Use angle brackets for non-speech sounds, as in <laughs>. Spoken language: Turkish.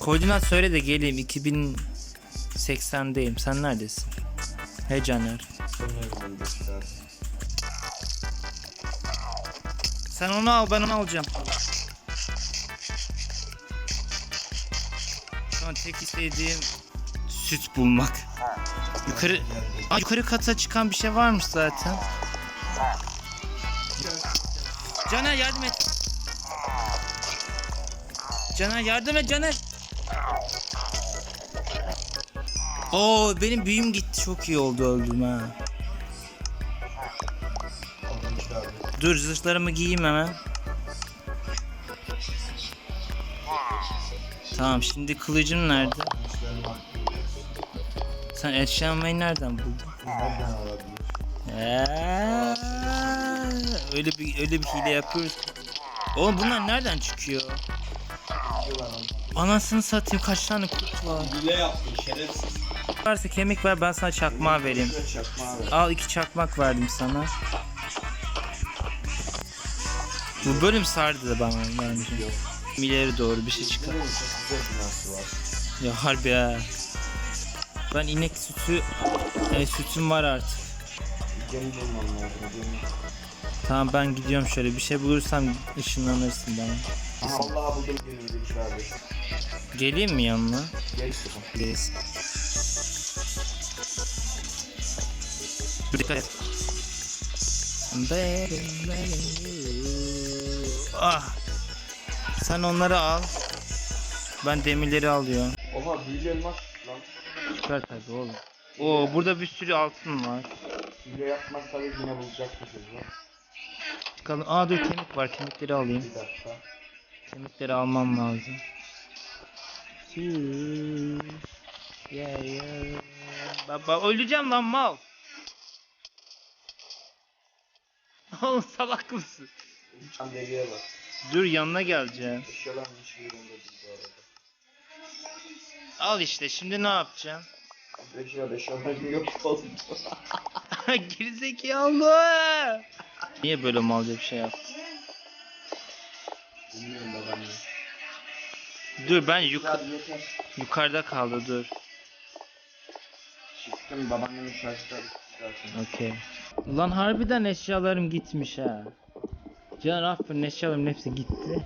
Koordinat söyle de geleyim 2080'deyim. Sen neredesin? He Caner. Sen onu al ben onu alacağım. Şu an tek istediğim süt bulmak. Yukarı Aa, yukarı kata çıkan bir şey varmış zaten. Caner yardım et. Caner yardım et Caner. Oo benim büyüm gitti çok iyi oldu öldüm ha. Dur zırhlarımı giyeyim hemen. Tamam şimdi kılıcım nerede? Sen eşyamayı nereden buldun? Eee, öyle bir öyle bir hile yapıyoruz. Oğlum bunlar nereden çıkıyor? Anasını satayım kaç tane kurt var. Hile yaptın şerefsiz. Varsa kemik ver ben sana çakmağı vereyim. Çakma abi. Al iki çakmak verdim sana. Bu bölüm sardı da bana bence. İleri doğru bir şey çıkar. Ya harbi ha. Ben inek sütü e, sütüm var artık. Tamam ben gidiyorum şöyle bir şey bulursam ışınlanırsın bana. Aha Allah'a buldum Bekir abi. Geleyim mi yanına? Gel sıkın. Please. Dikkat et. Ah. Sen onları al. Ben demirleri alıyorum. Oha büyülü elmas lan. Süper tabii oğlum. Oo burada bir sürü altın var. Hile yapmazsanız yine bulacakmışız lan. Çıkalım. Aa dur kemik var. Kemikleri alayım. Bir dakika. Kemikleri almam lazım. Yeah, yeah. Baba öleceğim lan mal. <laughs> Oğlum salak mısın? Bak. Dur yanına geleceğim. Eşyalar hiçbir yerinde değil bu arada. Al işte şimdi ne yapacağım? Abi eşyalarım yok oldu. <laughs> Gerizekalı. Niye böyle malca bir şey yaptın? Bilmiyorum babam ya. Dur ben Hadi yeter. yukarıda kaldı dur. Çıktım babaannemin şarjları. Okey. Ulan harbiden eşyalarım gitmiş ha. Can aferin eşyalarımın hepsi gitti.